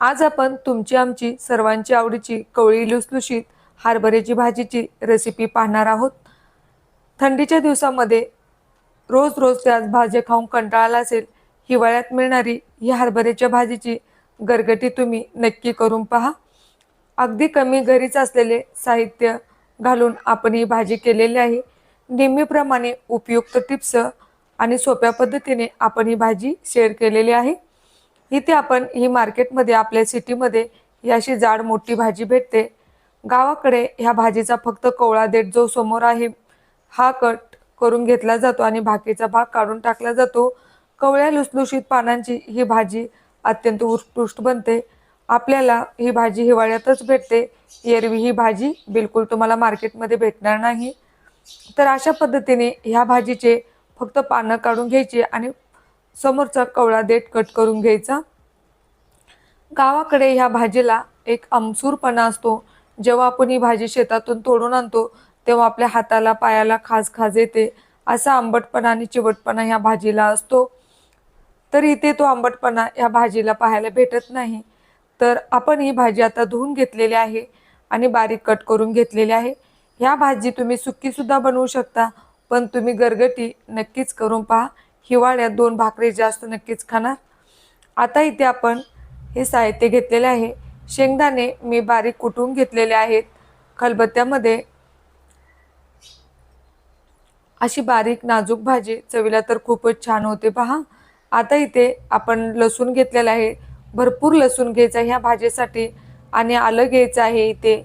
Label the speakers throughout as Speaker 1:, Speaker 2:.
Speaker 1: आज आपण तुमची आमची सर्वांची आवडीची कवळी लुसलुशीत हरभऱ्याची भाजीची रेसिपी पाहणार आहोत. थंडीच्या दिवसामध्ये रोज रोज त्याच भाज्या खाऊन कंटाळाला असेल हिवाळ्यात मिळणारी ही हरभऱ्याच्या भाजीची गरगटी तुम्ही नक्की करून पहा. अगदी कमी घरीच असलेले साहित्य घालून आपण ही भाजी केलेली आहे. नेहमीप्रमाणे उपयुक्त टिप्स आणि सोप्या पद्धतीने आपण ही भाजी शेअर केलेली आहे. इथे आपण ही मार्केटमध्ये आपल्या सिटीमध्ये याशी जाड मोठी भाजी भेटते. गावाकडे ह्या भाजीचा फक्त कोवळा देठ जो समोर आहे हा कट करून घेतला जातो आणि बाकीचा भाग काढून टाकला जातो. कवळ्या लुसलुशीत पानांची ही भाजी अत्यंत उत्कृष्ट बनते. आपल्याला ही भाजी हिवाळ्यातच भेटते. एरवी ही भाजी बिलकुल तुम्हाला मार्केटमध्ये भेटणार नाही. तर अशा पद्धतीने ह्या भाजीचे फक्त पानं काढून घ्यायची आणि समोरचा कवळा देठ कट करून घ्यायचा. गावाकडे ह्या भाजीला एक आमसूरपणा असतो. जेव्हा आपण ही भाजी शेतातून तोडून आणतो तेव्हा आपल्या हाताला पायाला खाज खाज येते. असा आंबटपणा आणि चिवटपणा ह्या भाजीला असतो. तर इथे तो आंबटपणा ह्या भाजीला पाहायला भेटत नाही. तर आपण ही भाजी आता धुवून घेतलेली आहे आणि बारीक कट करून घेतलेली आहे. ह्या भाजी तुम्ही सुक्कीसुद्धा बनवू शकता पण तुम्ही गरगटी नक्कीच करून पहा. हिवाळ्यात दोन भाकरी जास्त नक्कीच खाणार. आता इथे आपण हे साहित्य घेतलेले आहे. शेंगदाणे मी बारीक कुटून घेतलेले आहेत. खलबत्त्यामध्ये अशी बारीक नाजूक भाजी चवीला तर खूपच छान होते पहा. आता इथे आपण लसूण घेतलेलं आहे. भरपूर लसूण घ्यायचा ह्या भाजीसाठी आणि आलं घ्यायचं आहे इथे.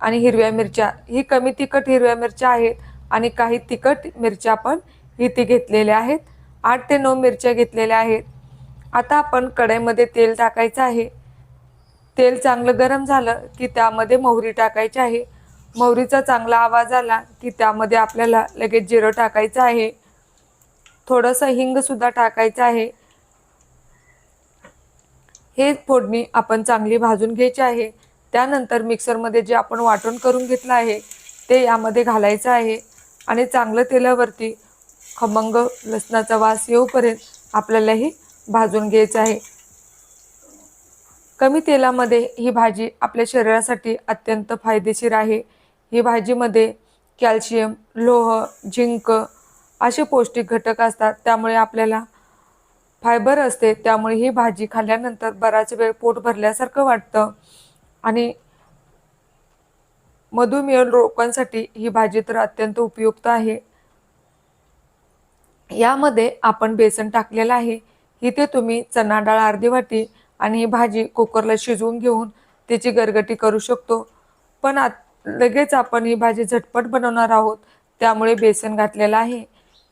Speaker 1: आणि हिरव्या मिरच्या. ही कमी तिखट हिरव्या मिरच्या आहेत आणि काही तिखट मिरच्या पण इथे घेतलेल्या आहेत. आठ ते नऊ मिरच्या घेतलेल्या आहेत. आता आपण कढईमध्ये तेल टाकायचं आहे. तेल चांगलं गरम झालं की त्यामध्ये मोहरी टाकायची आहे. मोहरीचा चांगला आवाज आला की त्यामध्ये आपल्याला लगेच जिरं टाकायचं आहे. थोडंसं हिंगसुद्धा टाकायचं आहे. हे फोडणी आपण चांगली भाजून घ्यायची आहे. त्यानंतर मिक्सरमध्ये जे आपण वाटण करून घेतलं आहे ते यामध्ये घालायचं आहे. आणि चांगलं तेलावरती खमंग लसणाचा वास येऊपर्यंत आपल्यालाही भाजून घ्यायचं आहे. कमी तेलामध्ये ही भाजी आपल्या शरीरासाठी अत्यंत फायदेशीर आहे. ही भाजीमध्ये कॅल्शियम लोह झिंक असे पौष्टिक घटक असतात. त्यामुळे आपल्याला फायबर असते. त्यामुळे ही भाजी खाल्ल्यानंतर बराच वेळ पोट भरल्यासारखं वाटतं. आणि मधुमेह लोकांसाठी ही भाजी तर अत्यंत उपयुक्त आहे. यामध्ये आपण बेसन टाकलेलं आहे. इथे तुम्ही चणा डाळ अर्धी वाटी आणि ही भाजी कुकरला शिजवून घेऊन त्याची गरगटी करू शकतो. पण आत लगेच आपण ही भाजी झटपट बनवणार आहोत. त्यामुळे बेसन घातलेलं आहे.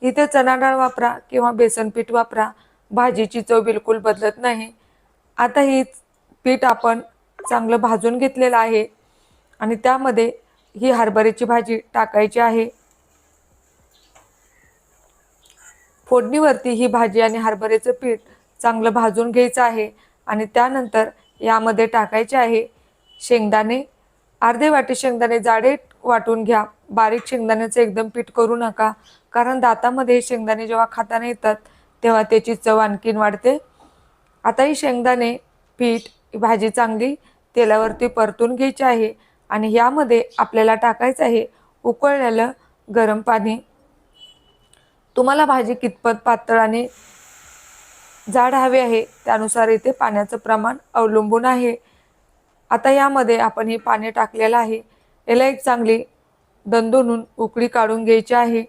Speaker 1: इथे चणा डाळ वापरा किंवा बेसन पीठ वापरा. भाजीची चव बिलकुल बदलत नाही. आता ही पीठ आपण चांगलं भाजून घेतलेलं आहे. आणि त्यामध्ये ही हरभऱ्याची भाजी टाकायची आहे. फोडणीवरती ही भाजी आणि हरभऱ्याचं पीठ चांगलं भाजून घ्यायचं आहे आणि त्यानंतर यामध्ये टाकायचे आहे शेंगदाणे. अर्धे वाटी शेंगदाणे जाडे वाटून घ्या. बारीक शेंगदाण्याचं एकदम पीठ करू नका कारण दातामध्ये शेंगदाणे जेव्हा खाताना येतात तेव्हा त्याची चव आणखीन वाढते. आता ही शेंगदाणे पीठ भाजी चांगली तेलावरती परतून घ्यायची आहे आणि यामध्ये आपल्याला टाकायचं आहे उकळलेलं गरम पाणी. तुम्हाला भाजी कितपत पातळ आणि जाड हवे आहे त्यानुसार इथे पाण्याचं प्रमाण अवलंबून आहे. आता यामध्ये आपण हे पाणी टाकलेलं आहे. याला एक चांगली दंदोनून उकळी काढून घ्यायची आहे.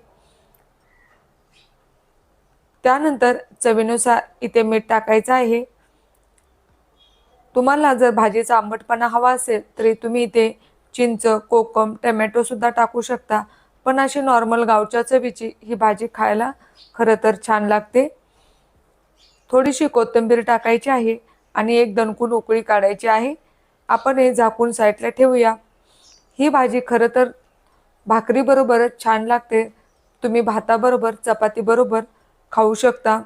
Speaker 1: त्यानंतर चवीनुसार इथे मीठ टाकायचं आहे. तुम्हाला जर भाजीचा आंबटपणा हवा असेल तरी तुम्ही इथे चिंच कोकम टमॅटोसुद्धा टाकू शकता. पण अशी नॉर्मल गावच्या चवीची ही भाजी खायला खरं तर छान लागते. थोडीशी कोथिंबीर टाकायची आहे आणि एक दणकून उकळी काढायची आहे. आपण हे झाकून साईडला ठेवूया. ही भाजी खरं तर भाकरीबरोबरच छान लागते. तुम्ही भाताबरोबर चपातीबरोबर खाऊ शकता.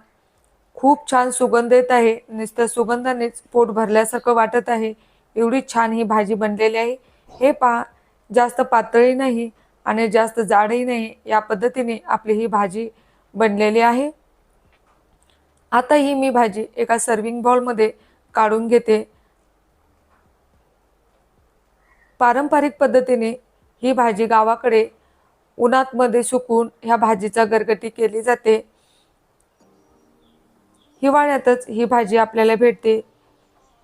Speaker 1: खूप छान सुगंध येत आहे. नुसतं सुगंधानेच पोट भरल्यासारखं वाटत आहे. एवढी छान ही भाजी बनलेली आहे. हे पहा जास्त पातळी नाही आणि जास्त जाडही नाही या पद्धतीने आपली ही भाजी बनलेली आहे. आता ही मी भाजी एका सर्विंग बॉलमध्ये काढून घेते. पारंपरिक पद्धतीने ही भाजी गावाकडे उन्हातमध्ये सुकून ह्या भाजीचा गरगटी केली जाते. हिवाळ्यातच ही भाजी आपल्याला भेटते.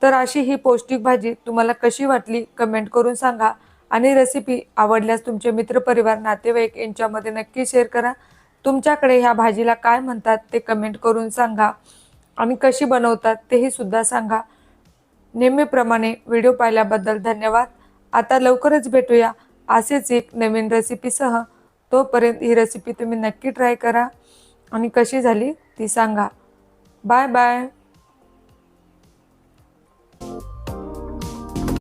Speaker 1: तर अशी ही पौष्टिक भाजी तुम्हाला कशी वाटली कमेंट करून सांगा. आणि रेसिपी आवडल्यास तुमचे मित्रपरिवार नातेवाईक यांच्यामध्ये नक्की शेअर करा. तुमच्याकडे ह्या भाजीला काय म्हणतात ते कमेंट करून सांगा. आणि कशी बनवतात तेही सुद्धा सांगा. नेहमीप्रमाणे व्हिडिओ पाहिल्याबद्दल धन्यवाद. आता लवकरच भेटूया असेच एक नवीन रेसिपीसह तोपर्यंत ही रेसिपी तुम्ही नक्की ट्राय करा. आणि कशी झाली ती सांगा. Bye bye